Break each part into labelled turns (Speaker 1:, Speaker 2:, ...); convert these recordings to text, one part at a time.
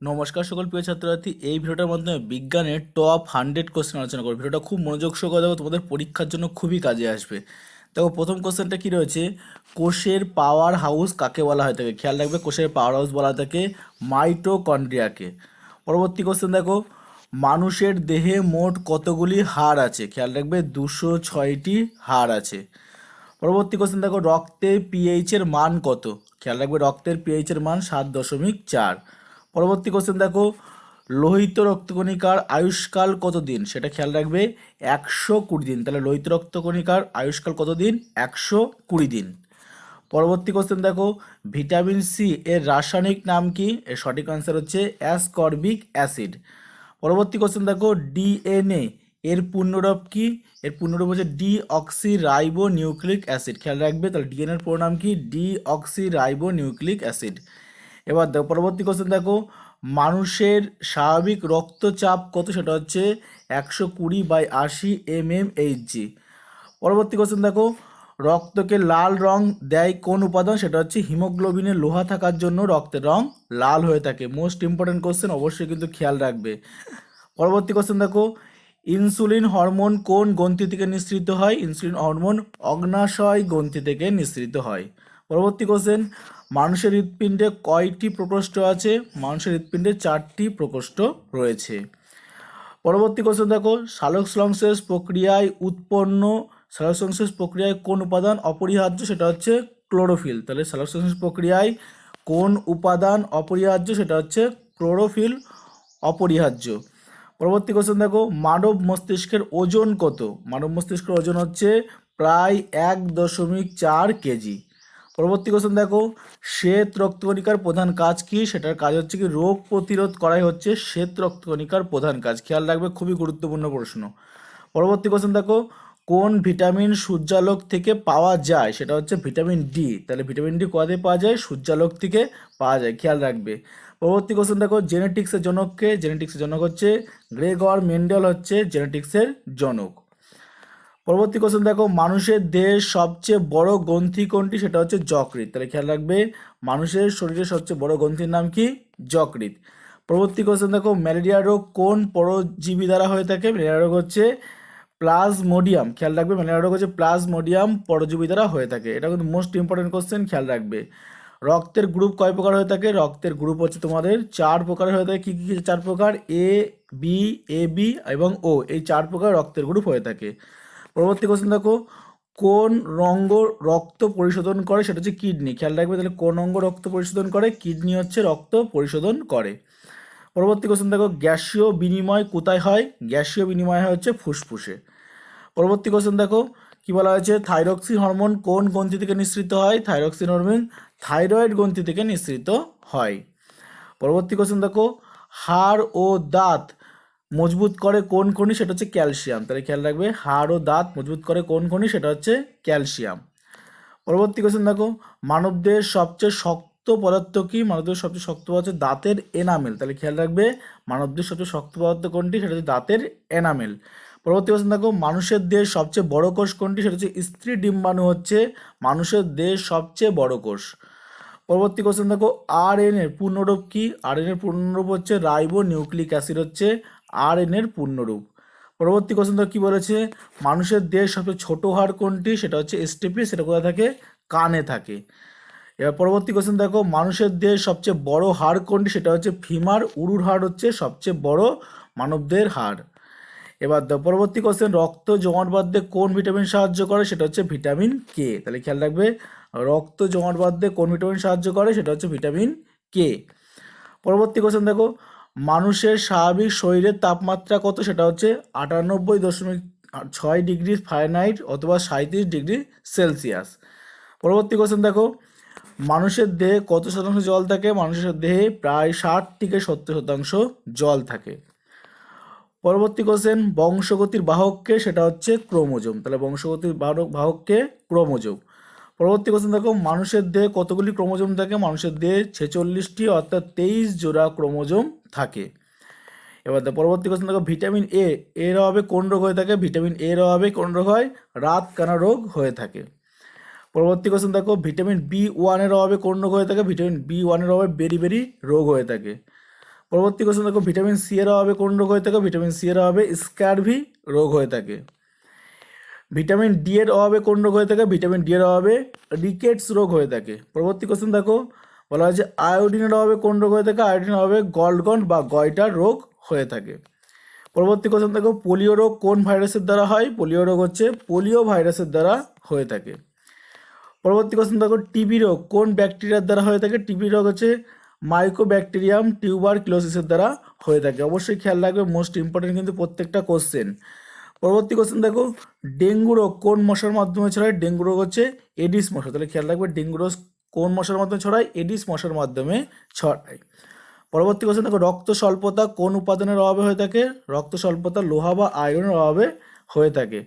Speaker 1: নমস্কার সকল প্রিয় ছাত্রছাত্রী, এই ভিডিওটার মাধ্যমে বিজ্ঞানের টপ হান্ড্রেড কোশ্চেন আলোচনা করব। ভিডিওটা খুব মনোযোগ সহকারে দেখো, তোমাদের পরীক্ষার জন্য খুবই কাজে আসবে। দেখো, প্রথম কোশ্চেনটা কী রয়েছে? কোষের পাওয়ার হাউস কাকে বলা হয় থাকে খেয়াল রাখবে, কোষের পাওয়ার হাউস বলা থাকে মাইটোকন্ড্রিয়াকে পরবর্তী কোশ্চেন দেখো, মানুষের দেহে মোট কতগুলি হাড় আছে? খেয়াল রাখবে, দুশো ছয়টি হাড় আছে। পরবর্তী কোশ্চেন দেখো রক্তে পিএইচের মান কত? খেয়াল রাখবে, রক্তের পিএইচের মান সাত দশমিক চার। পরবর্তী কোশ্চেন দেখো, লোহিত রক্তকণিকার আয়ুষ্কাল কত দিন সেটা খেয়াল রাখবে, একশো কুড়ি দিন। তাহলে লোহিত রক্তকণিকার আয়ুষ্কাল কত দিন একশো কুড়ি দিন। পরবর্তী কোশ্চেন দেখো, ভিটামিন সি এর রাসায়নিক নাম কি? এর সঠিক আনসার হচ্ছে অ্যাসকর্বিক অ্যাসিড পরবর্তী কোশ্চেন দেখো ডিএনএ এর পূর্ণরূপ কি? এর পূর্ণরূপ হচ্ছে deoxyribonucleic acid খেয়াল রাখবে, তাহলে ডিএনএর এর পুরো নাম কি? Deoxyribonucleic acid এবার দেখো, পরবর্তী কোশ্চেন দেখো, মানুষের স্বাভাবিক রক্তচাপ কত? সেটা হচ্ছে একশো কুড়ি বাই আশি এম এম এইচজি পরবর্তী কোশ্চেন দেখো, রক্তকে লাল রং দেয় কোন উপাদান? সেটা হচ্ছে হিমোগ্লোবিনের লোহা থাকার জন্য রক্তের রং লাল হয়ে থাকে। মোস্ট ইম্পর্টেন্ট কোশ্চেন অবশ্যই কিন্তু খেয়াল রাখবে। পরবর্তী কোশ্চেন দেখো ইনসুলিন হরমোন কোন গ্রন্থি থেকে নিঃসৃত হয়? ইনসুলিন হরমোন অগ্নাশয় গ্রন্থি থেকে নিঃসৃত হয়। পরবর্তী কোশ্চেন মানুষের হৃৎপিণ্ডে কয়টি প্রকোষ্ঠ আছে? মানুষের হৃৎপিণ্ডে চারটি প্রকোষ্ঠ রয়েছে। পরবর্তী কোশ্চেন দেখো সালোক প্রক্রিয়ায় উৎপন্ন সালোক প্রক্রিয়ায় কোন উপাদান অপরিহার্য? সেটা হচ্ছে ক্লোরোফিল। তাহলে সালোক সংশ্লেষ প্রক্রিয়ায় কোন উপাদান অপরিহার্য? সেটা হচ্ছে ক্লোরোফিল অপরিহার্য। পরবর্তী কোশ্চেন দেখো, মানব মস্তিষ্কের ওজন কত? মানব মস্তিষ্কের ওজন হচ্ছে প্রায় এক দশমিক চার কেজি। পরবর্তী কোশ্চেন দেখো। শ্বেত রক্তকণিকার প্রধান কাজ কি? সেটার কাজ হচ্ছে কি, রোগ প্রতিরোধ করাই হচ্ছে শ্বেত রক্তকণিকার প্রধান কাজ। খেয়াল রাখবে, খুবই গুরুত্বপূর্ণ প্রশ্ন। পরবর্তী কোশ্চেন দেখো, কোন ভিটামিন সূর্যালোক থেকে পাওয়া যায়? সেটা হচ্ছে ভিটামিন ডি তাহলে ভিটামিন ডি কোয়াতে পাওয়া যায়? সূর্যালোক থেকে পাওয়া যায়, খেয়াল রাখবে। পরবর্তী কোশ্চেন দেখো জেনেটিক্সের জনককে জেনেটিক্সের জনক হচ্ছে, গ্রেগর মেন্ডেল হচ্ছে জেনেটিক্সের জনক। পরবর্তী কোশ্চেন দেখো, মানুষের দেহের সবচেয়ে বড় গ্রন্থি কোনটি? সেটা হচ্ছে যকৃৎ। তাহলে খেয়াল রাখবে, মানুষের শরীরের সবচেয়ে বড় গ্রন্থির নাম কি? যকৃৎ। পরবর্তী কোশ্চেন দেখো, ম্যালেরিয়া রোগ কোন পরজীবী দ্বারা হয়ে থাকে? ম্যালেরিয়া রোগ হচ্ছে প্লাজমোডিয়াম। খেয়াল রাখবে, ম্যালেরিয়া রোগ হচ্ছে প্লাজমোডিয়াম পরজীবী দ্বারা হয়ে থাকে। এটা কিন্তু মোস্ট ইম্পর্টেন্ট কোশ্চেন খেয়াল রাখবে। রক্তের গ্রুপ কয় প্রকার হয়ে থাকে? রক্তের গ্রুপ হচ্ছে তোমাদের চার প্রকার হয়ে থাকে। কী কী চার প্রকার? এ বি এ বি এবং ও এই চার প্রকার রক্তের গ্রুপ হয়ে থাকে। পরবর্তী কোশ্চেন দেখো, কোন অঙ্গ রক্ত পরিশোধন করে? সেটা হচ্ছে কিডনি খেয়াল রাখবে তাহলে কোন অঙ্গ রক্ত পরিশোধন করে? কিডনি হচ্ছে রক্ত পরিশোধন করে। পরবর্তী কোশ্চেন দেখো, গ্যাসীয় বিনিময় কোথায় হয়? গ্যাসীয় বিনিময় হয় হচ্ছে ফুসফুসে। পরবর্তী কোশ্চেন দেখো, কি বলা হয়েছে? থাইরক্সিন হরমোন কোন গ্রন্থি থেকে নিঃসৃত হয়? থাইরক্সিন হরমোন থাইরয়েড গ্রন্থি থেকে নিঃসৃত হয়। পরবর্তী কোশ্চেন দেখো, হাড় ও দাঁত মজবুত করে কোন খনি সেটা হচ্ছে ক্যালসিয়াম। তাহলে খেয়াল রাখবে, হাড় ও দাঁত মজবুত করে কোন খনি সেটা হচ্ছে ক্যালসিয়াম। পরবর্তী কোশ্চেন দেখো মানবদেহের সবচেয়ে শক্ত পদার্থ কি? মানবদের সবচেয়ে শক্ত হচ্ছে দাঁতের এনামেল তাহলে খেয়াল রাখবে, মানবদের সবচেয়ে শক্ত পদার্থ কোনটি? সেটা হচ্ছে দাঁতের এনামেল পরবর্তী কোশ্চেন দেখো, মানুষের দেহের সবচেয়ে বড় কোষ কোনটি? সেটা হচ্ছে স্ত্রী ডিম্বাণু হচ্ছে মানুষের দেহের সবচেয়ে বড় কোষ। পরবর্তী কোশ্চেন দেখো আর এন এর পূর্ণরূপ কি? আর এন এর পূর্ণরূপ হচ্ছে রাইবো নিউক্লিক অ্যাসিড হচ্ছে আর এন এর পূর্ণরূপ। পরবর্তী কোশ্চেন দেখো কি বলেছে? মানুষের দেহের সবচেয়ে ছোট হাড় কোনটি? সেটা হচ্ছে এসটিপি সেটা কোথায় থাকে? কানে থাকে। এবার পরবর্তী কোশ্চেন দেখো, মানুষের দেহের সবচেয়ে বড় হাড় কোনটি? সেটা হচ্ছে ফিমার উরুর হাড় হচ্ছে সবচেয়ে বড় মানবদের হাড়। এবার পরবর্তী কোশ্চেন রক্ত জমাট বাঁধতে কোন ভিটামিন সাহায্য করে? সেটা হচ্ছে ভিটামিন কে তাহলে খেয়াল রাখবে, রক্ত জমাট বাঁধতে কোন ভিটামিন সাহায্য করে? সেটা হচ্ছে ভিটামিন কে পরবর্তী কোশ্চেন দেখো মানুষের স্বাভাবিক শরীরের তাপমাত্রা কত? সেটা হচ্ছে আটানব্বই দশমিক ছয় ডিগ্রি ফারেনহাইট অথবা সাঁত্রিশ ডিগ্রি সেলসিয়াস। পরবর্তী কোশ্চেন দেখো। মানুষের দেহে কত শতাংশ জল থাকে? মানুষের দেহে প্রায় ষাট থেকে সত্তর শতাংশ জল থাকে। পরবর্তী কোশ্চেন বংশগতির বাহককে, সেটা হচ্ছে ক্রোমোজোম। তাহলে বংশগতির বাহক বাহককে ক্রোমোজোম। পরবর্তী কোশ্চেন দেখো, মানুষের দেহে কতগুলি ক্রোমোজোম থাকে? মানুষের দেহে ছেচল্লিশটি, অর্থাৎ তেইশ জোড়া ক্রোমোজোম থাকে। এবার পরবর্তী কোশ্চেন দেখো, ভিটামিন এ এর অভাবে কোন রোগ হয়ে থাকে? ভিটামিন এর অভাবে কোন রোগ হয়? রাত কানা রোগ হয়ে থাকে। পরবর্তী কোশ্চেন দেখো, ভিটামিন বি ওয়ানের অভাবে কোন রোগ হয়ে থাকে? ভিটামিন বি ওয়ানের অভাবে বেরি বেরি রোগ হয়ে থাকে। পরবর্তী কোশ্চেন দেখো, ভিটামিন সি এর অভাবে কোন রোগ হয়ে থাকে? ভিটামিন সি এর অভাবে স্ক্যারভি রোগ হয়ে থাকে। ভিটামিন ডি এর অভাবে কোন রোগ হয়ে থাকে? ভিটামিন ডি এর অভাবে রিকেটস রোগ হয়ে থাকে। পরবর্তী কোশ্চেন দেখো। বলা হয়েছে আয়োডিনের অভাবে কোন রোগ হয়ে থাকে? আয়োডিনের অভাবে গল্ডগন্ড বা গয়টার রোগ হয়ে থাকে। পরবর্তী কোশ্চেন দেখো। পোলিও রোগ কোন ভাইরাসের দ্বারা হয়? পোলিও রোগ হচ্ছে পোলিও ভাইরাসের দ্বারা হয়ে থাকে। পরবর্তী কোশ্চেন দেখো। টিবি রোগ কোন ব্যাকটেরিয়ার দ্বারা হয়ে থাকে? টিবি রোগ হচ্ছে মাইক্রোব্যাকটেরিয়াম টিউবার ক্লোসিসের দ্বারা হয়ে থাকে। অবশ্যই খেয়াল রাখবে। মোস্ট ইম্পর্টেন্ট কিন্তু প্রত্যেকটা কোশ্চেন পরবর্তী কোশ্চেন দেখো, ডেঙ্গু রোগ কোন মশার মাধ্যমে ছড়ায়? ডেঙ্গু রোগ হচ্ছে এডিস মশা। তাহলে খেয়াল রাখবে, ডেঙ্গু রোগ কোন মশার মাধ্যমে ছড়ায়? এডিস মশার মাধ্যমে ছড়ায়। পরবর্তী কোশ্চেন দেখো, রক্ত স্বল্পতা কোন উপাদানের অভাবে হয়ে থাকে? রক্ত স্বল্পতা, লোহা বা আয়রনের অভাবে হয়ে থাকে।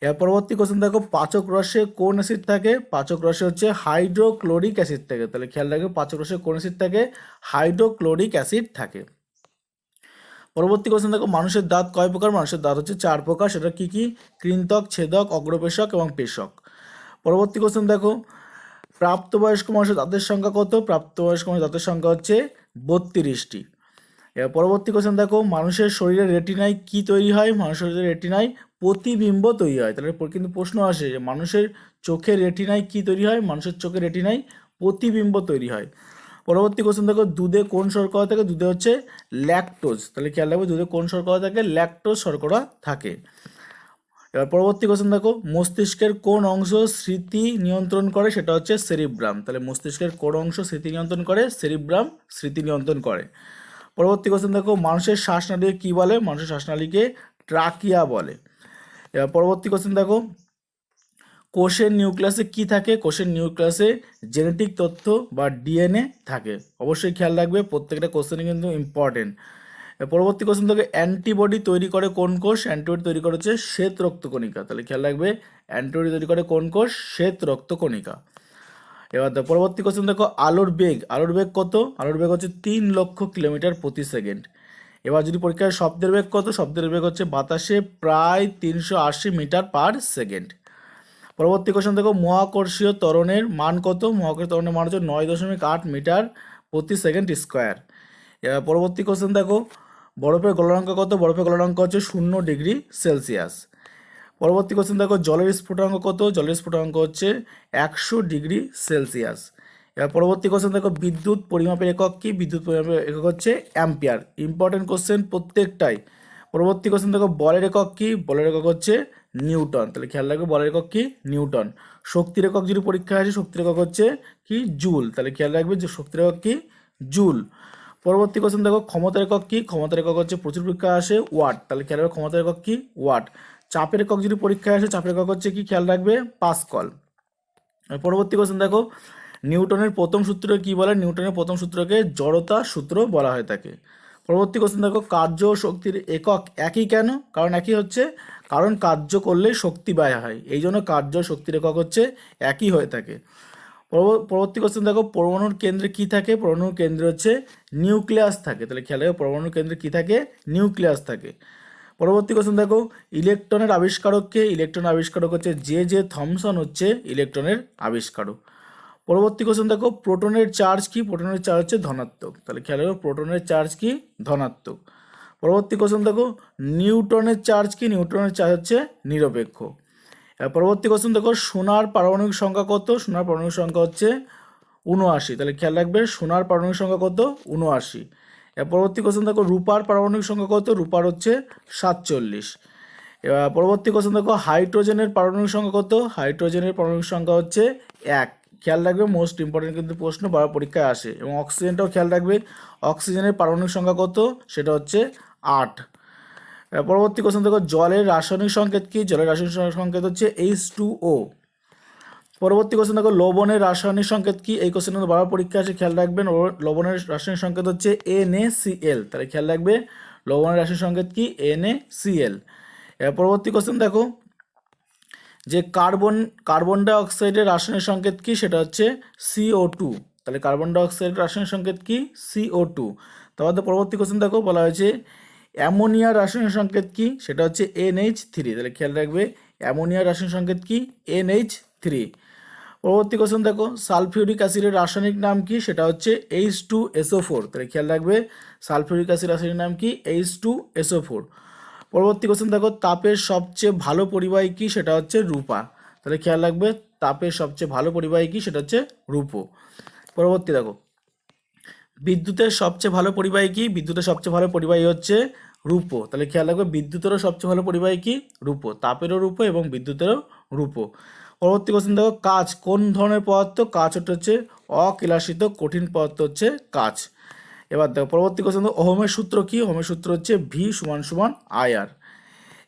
Speaker 1: এর পরবর্তী কোশ্চেন দেখো, পাচক রসে কোন অ্যাসিড থাকে? পাচক রসে হচ্ছে হাইড্রোক্লোরিক অ্যাসিড থাকে। তাহলে খেয়াল রাখবে, পাচক রসে কোন অ্যাসিড থাকে? হাইড্রোক্লোরিক অ্যাসিড থাকে। পরবর্তী কোশ্চেন দেখো, মানুষের দাঁত কয় প্রকার? মানুষের দাঁত হচ্ছে চার প্রকার, সেটা কী কী? কৃন্তক ছেদক, অগ্রপেশক এবং পেশক। পরবর্তী কোশ্চেন দেখো, প্রাপ্তবয়স্ক মানুষের দাঁতের সংখ্যা কত? প্রাপ্তবয়স্ক মানুষের দাঁতের সংখ্যা হচ্ছে বত্রিশটি। এবার পরবর্তী কোশ্চেন দেখো, মানুষের শরীরে রেটিনায় কি তৈরি হয়? মানুষের শরীরের রেটিনায় প্রতিবিম্ব তৈরি হয়। তাহলে কিন্তু প্রশ্ন আসে যে, মানুষের চোখের রেটিনায় কি তৈরি হয়? মানুষের চোখের রেটিনায় প্রতিবিম্ব তৈরি হয়। পরবর্তী কোশ্চেন দেখো, দুধে কোন শর্করা থাকে? দুধে হচ্ছে ল্যাকটোজ তাহলে খেয়াল রাখবে, দুধে কোন শর্করা থাকে? ল্যাকটোজ শর্করা থাকে। এবার পরবর্তী কোশ্চেন দেখো, মস্তিষ্কের কোন অংশ স্মৃতি নিয়ন্ত্রণ করে? সেটা হচ্ছে সেরিব্রাম তাহলে মস্তিষ্কের কোন অংশ স্মৃতি নিয়ন্ত্রণ করে? সেরিব্রাম স্মৃতি নিয়ন্ত্রণ করে। পরবর্তী কোশ্চেন দেখো, মানুষের শ্বাসনালীকে কী বলে? মানুষের শ্বাসনালীকে ট্রাকিয়া বলে। এবার পরবর্তী কোশ্চেন দেখো কোষের নিউক্লিয়াসে কি থাকে? কোষের নিউক্লিয়াসে জেনেটিক তথ্য বা ডিএনএ থাকে। অবশ্যই খেয়াল রাখবে, প্রত্যেকটা কোশ্চেনই কিন্তু ইম্পর্টেন্ট পরবর্তী কোশ্চেন থেকে অ্যান্টিবডি তৈরি করে কোন কোষ? অ্যান্টিবডি তৈরি করে হচ্ছে শ্বেত রক্তকণিকা। তাহলে খেয়াল রাখবে অ্যান্টিবডি তৈরি করে কোন কোষ? শ্বেত রক্তকণিকা। এবার দেখো পরবর্তী কোশ্চেন দেখো আলোর বেগ আলোর বেগ কত? আলোর বেগ হচ্ছে তিন লক্ষ কিলোমিটার প্রতি সেকেন্ড। এবার যদি পরীক্ষায় শব্দের বেগ কত? শব্দের বেগ হচ্ছে বাতাসে প্রায় তিনশো আশি মিটার পার সেকেন্ড। পরবর্তী কোশ্চেন দেখো, মহাকর্ষীয় ত্বরণের মান কত? মহাকর্ষীয় ত্বরণের মান হচ্ছে নয় দশমিক আট মিটার প্রতি সেকেন্ড স্কোয়ার পরবর্তী কোশ্চেন দেখো, বরফের গলনাঙ্ক কত? বরফের গলনাঙ্ক হচ্ছে শূন্য ডিগ্রি সেলসিয়াস। পরবর্তী কোশ্চেন দেখো, জলের স্ফুটাঙ্ক কত? জলের স্ফুটাঙ্ক হচ্ছে একশো ডিগ্রি সেলসিয়াস। এবার পরবর্তী কোশ্চেন দেখো, বিদ্যুৎ পরিমাপের একক কি? বিদ্যুৎ পরিমাপের একক হচ্ছে অ্যাম্পিয়ার ইম্পর্টেন্ট কোশ্চেন প্রত্যেকটাই। পরবর্তী কোশ্চেন দেখো, বলের একক কি? বলের একক হচ্ছে নিউটন। তাহলে খেয়াল রাখবে, বলের একক কি? নিউটন। শক্তির একক যদি পরীক্ষায় আসে, শক্তির একক হচ্ছে কি? জুল। তাহলে খেয়াল রাখবে যে শক্তির একক কি? জুল। পরবর্তী কোশ্চেন দেখো, ক্ষমতার একক কি? ক্ষমতার একক হচ্ছে প্রচুর পরীক্ষা আসে, ওয়াট। তাহলে খেয়াল রাখবে ক্ষমতার একক কি? ওয়াট। চাপের একক যদি পরীক্ষায় আসে, চাপের একক হচ্ছে কি? খেয়াল রাখবে, পাসকল। পরবর্তী কোশ্চেন দেখো, নিউটনের প্রথম সূত্র কি বলে? নিউটনের প্রথম সূত্রকে জড়তা সূত্র বলা হয়ে থাকে। পরবর্তী কোশ্চেন দেখো, কার্য ও শক্তির একক একই কেন? কারণ একই হচ্ছে, কারণ কার্য করলে শক্তি ব্যয় হয়। এই জন্য কার্য শক্তির একক হচ্ছে একই হয়ে থাকে। পরব- পরবর্তী কোশ্চেন দেখো, পরমাণুর কেন্দ্রে কি থাকে? পরমাণুর কেন্দ্রে হচ্ছে নিউক্লিয়াস থাকে। তাহলে খেয়াল রাখবে পরমাণুর কেন্দ্রে কি থাকে? নিউক্লিয়াস থাকে। পরবর্তী কোশ্চেন দেখো, ইলেকট্রনের আবিষ্কারককে ইলেকট্রন আবিষ্কারক হচ্ছে যে যে থমসন হচ্ছে ইলেকট্রনের আবিষ্কারক। পরবর্তী কোশ্চেন দেখো প্রোটনের চার্জ কি? প্রোটনের চার্জ হচ্ছে ধনাত্মক। তাহলে খেয়াল রাখো প্রোটনের চার্জ কি? ধনাত্মক। পরবর্তী কোশ্চেন দেখো, নিউটনের চার্জ কি? নিউটনের চার্জ হচ্ছে নিরপেক্ষ। পরবর্তী কোশ্চেন দেখো, সোনার পারমাণবিক সংখ্যা কত? সোনার পারমাণবিক সংখ্যা হচ্ছে উনআশি তাহলে খেয়াল রাখবে, সোনার পারমাণবিক সংখ্যা কত? উনআশি পরবর্তী কোশ্চেন দেখো, রূপার পারমাণবিক সংখ্যা কত? রূপার হচ্ছে সাতচল্লিশ। এবার পরবর্তী কোশ্চেন দেখো, হাইড্রোজেনের পারমাণবিক সংখ্যা কত? হাইড্রোজেনের পারমাণবিক সংখ্যা হচ্ছে এক। খেয়াল রাখবে মোস্ট ইম্পর্টেন্ট কিন্তু প্রশ্ন বারো পরীক্ষায় আসে। এবং অক্সিজেনটাও খেয়াল রাখবে অক্সিজেনের পারমাণবিক সংখ্যা কত? সেটা হচ্ছে আট। পরবর্তী কোশ্চেন দেখো, জলের রাসায়নিক সংকেত কি? জলের রাসায়নিক সংকেত হচ্ছে এইচ টু ও পরবর্তী কোশ্চেন দেখো, লবণের রাসায়নিক সংকেত কি? এই কোশ্চেন কিন্তু বারবার পরীক্ষা আসে, খেয়াল রাখবেন লবণ- লবণের রাসায়নিক সংকেত হচ্ছে এন এ সি এল তাহলে খেয়াল রাখবে, লবণের রাসায়নিক সংকেত কি? এন এ সি এল এবার পরবর্তী কোশ্চেন দেখো যে কার্বন কার্বন ডাইঅক্সাইডের রাসায়নিক সংকেত কি? সেটা হচ্ছে সিও টু তাহলে কার্বন ডাই অক্সাইডের রাসায়নিক সংকেত কি? সিও টু তারপর পরবর্তী কোশ্চেন দেখো, বলা হয়েছে অ্যামোনিয়ার রাসায়নিক সংকেত কি? সেটা হচ্ছে এনএইচ থ্রি তাহলে খেয়াল রাখবে, অ্যামোনিয়ার রাসায়নিক সংকেত কি? এনএইচ থ্রি পরবর্তী কোশ্চেন দেখো, সালফিউরিক অ্যাসিডের রাসায়নিক নাম কি? সেটা হচ্ছে এইচ টু এসও ফোর তাহলে খেয়াল রাখবে, সালফিউরিক অ্যাসিড রাসায়নিক নাম কি? এইচ টু এসও ফোর পরবর্তী কোশ্চেন দেখো, তাপের সবচেয়ে ভালো পরিবাহী কি? সেটা হচ্ছে রূপা। তাহলে খেয়াল রাখবে, তাপের সবচেয়ে ভালো পরিবাহী কি? সেটা হচ্ছে রূপো। পরবর্তী দেখো, বিদ্যুতের সবচেয়ে ভালো পরিবাহী কি? বিদ্যুতের সবচেয়ে ভালো পরিবাহী হচ্ছে রূপো। তাহলে খেয়াল রাখবে, বিদ্যুতেরও সবচেয়ে ভালো পরিবাহী কি? রূপো। তাপেরও রূপো এবং বিদ্যুতেরও রূপো। পরবর্তী কোশ্চেন দেখো কাচ কোন ধরনের পদার্থ? ওটা হচ্ছে অকিলাসিত কঠিন পদার্থ হচ্ছে কাচ এবার দেখো, পরবর্তী কোশ্চেন দেখো, ওহমের সূত্র কি? ওহমের সূত্র হচ্ছে ভি সমান সমান আই আর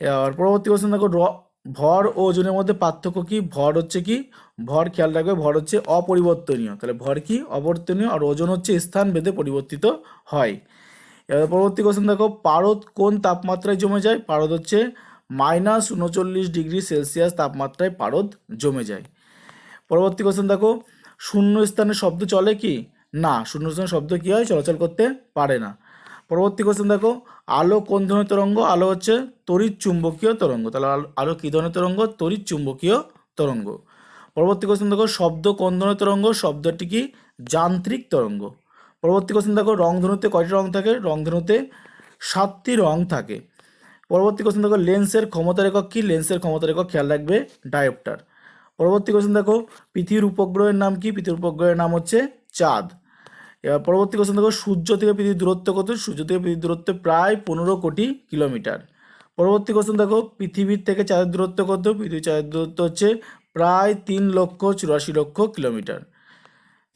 Speaker 1: এবার পরবর্তী কোশ্চেন দেখো, র- ভর ও ওজনের মধ্যে পার্থক্য কি? ভর হচ্ছে কি? ভর খেয়াল রাখবে, ভর হচ্ছে অপরিবর্তনীয়। তাহলে ভর কি? অপরিবর্তনীয় আর ওজন হচ্ছে স্থান ভেদে পরিবর্তিত হয়। এবার পরবর্তী কোশ্চেন দেখো, পারদ কোন তাপমাত্রায় জমে যায়? পারদ হচ্ছে মাইনাস উনচল্লিশ ডিগ্রি সেলসিয়াস তাপমাত্রায় পারদ জমে যায়। পরবর্তী কোশ্চেন দেখো শূন্য স্থানে শব্দ চলে কি? না শূন্য স্থানে শব্দ কি হয়? চলাচল করতে পারে না। পরবর্তী কোশ্চেন দেখো। আলো কোন ধরনের তরঙ্গ? আলো হচ্ছে তড়িৎ চুম্বকীয় তরঙ্গ। তাহলে আলো- কী ধরনের তরঙ্গ? তড়িৎ চুম্বকীয় তরঙ্গ। পরবর্তী কোশ্চেন দেখো। শব্দ কোন ধরনের তরঙ্গ? শব্দটি কি যান্ত্রিক তরঙ্গ? পরবর্তী কোশ্চেন দেখো। রংধনুতে কয়টি রং থাকে? রংধনুতে সাতটি রং থাকে। পরবর্তী কোশ্চেন দেখো। লেন্সের ক্ষমতার একক কি? লেন্সের ক্ষমতার একক খেয়াল রাখবে ডায়োপ্টার। পরবর্তী কোশ্চেন দেখো। পৃথিবীর উপগ্রহের নাম কি? পৃথিবীর উপগ্রহের নাম হচ্ছে চাঁদ। এবার পরবর্তী কোশ্চেন দেখো, সূর্য থেকে পৃথিবীর দূরত্ব কত? সূর্য থেকে পৃথিবীর দূরত্ব প্রায় পনেরো কোটি কিলোমিটার। পরবর্তী কোশ্চেন দেখো, পৃথিবীর থেকে চাঁদের দূরত্ব কত? পৃথিবীর চাঁদের দূরত্ব হচ্ছে প্রায় তিন লক্ষ চুরাশি লক্ষ কিলোমিটার।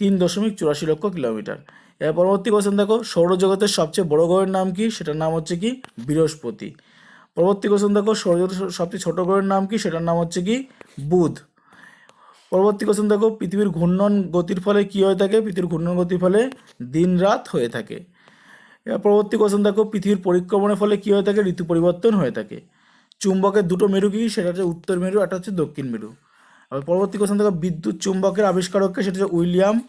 Speaker 1: তিন দশমিক চুরাশি লক্ষ কিলোমিটার। এবার পরবর্তী কোশ্চেন দেখো, সৌরজগতের সবচেয়ে বড় গ্রহের নাম কি? সেটার নাম হচ্ছে কি? বৃহস্পতি। পরবর্তী কোশ্চেন দেখো, সৌরজগতের সবচেয়ে ছোট গ্রহের নাম কি? সেটার নাম হচ্ছে কি? বুধ। পরবর্তী কোশ্চেন দেখো, পৃথিবীর ঘূর্ণন গতির ফলে কি হয়ে থাকে? পৃথিবীর ঘূর্ণন গতির ফলে দিন রাত হয়ে থাকে। এবার পরবর্তী কোশ্চেন দেখো, পৃথিবীর পরিক্রমণের ফলে কি হয়ে থাকে? ঋতু পরিবর্তন হয়ে থাকে। চুম্বকের দুটো মেরু কি? সেটা হচ্ছে উত্তর মেরু, একটা হচ্ছে দক্ষিণ মেরু। আবার পরবর্তী কোশ্চেন দেখো, বিদ্যুৎ চুম্বকের আবিষ্কারককে সেটা হচ্ছে উইলিয়াম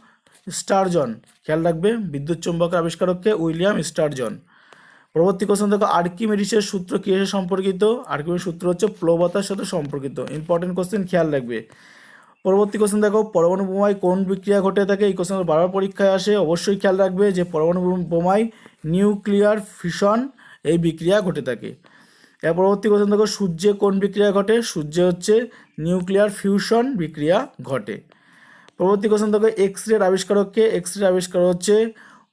Speaker 1: স্টারজন। খেয়াল রাখবে, বিদ্যুৎ চুম্বকের আবিষ্কারককে উইলিয়াম স্টারজন। পরবর্তী কোশ্চেন দেখো, আর্কিমেডিসের সূত্র কি এসে সম্পর্কিত? আর্কিমেডিস সূত্র হচ্ছে প্লবতার সাথে সম্পর্কিত। ইম্পর্টেন্ট কোশ্চেন খেয়াল রাখবে। পরবর্তী কোশ্চেন দেখো, পরমাণু বোমায় কোন বিক্রিয়া ঘটে থাকে? এই কোশ্চেন বারবার পরীক্ষায় আসে। অবশ্যই খেয়াল রাখবে যে পরমাণু বোমায় নিউক্লিয়ার ফিশন এই বিক্রিয়া ঘটে থাকে। এর পরবর্তী কোশ্চেন দেখো, সূর্যে কোন বিক্রিয়া ঘটে? সূর্যে হচ্ছে নিউক্লিয়ার ফিউশন বিক্রিয়া ঘটে। পরবর্তী কোশ্চেন দেখো এক্স রের আবিষ্কারককে এক্স রের আবিষ্কারক হচ্ছে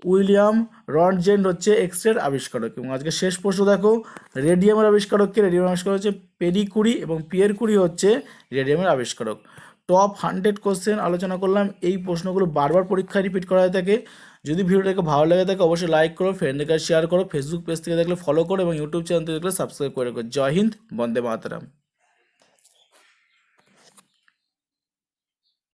Speaker 1: উইলিয়াম রনজেন্ড হচ্ছে এক্স রের আবিষ্কারক। এবং আজকে শেষ প্রশ্ন দেখো রেডিয়ামের আবিষ্কারককে রেডিয়ামের আবিষ্কারক হচ্ছে পেরি কুরি এবং পিয়ের কুরি হচ্ছে রেডিয়ামের আবিষ্কারক। টপ হান্ড্রেড কোশ্চেন আলোচনা করলাম। এই প্রশ্নগুলো বারবার পরীক্ষায় রিপিট করা হয়ে থাকে। যদি ভিডিওটাকে ভালো লাগে থাকে, অবশ্যই লাইক করো ফ্রেন্ডের কাছে শেয়ার করো ফেসবুক পেজ থেকে দেখলে ফলো করো এবং ইউটিউব চ্যানেল থেকে দেখলে সাবস্ক্রাইব করে রাখো। জয় হিন্দ, বন্দে মাতারাম।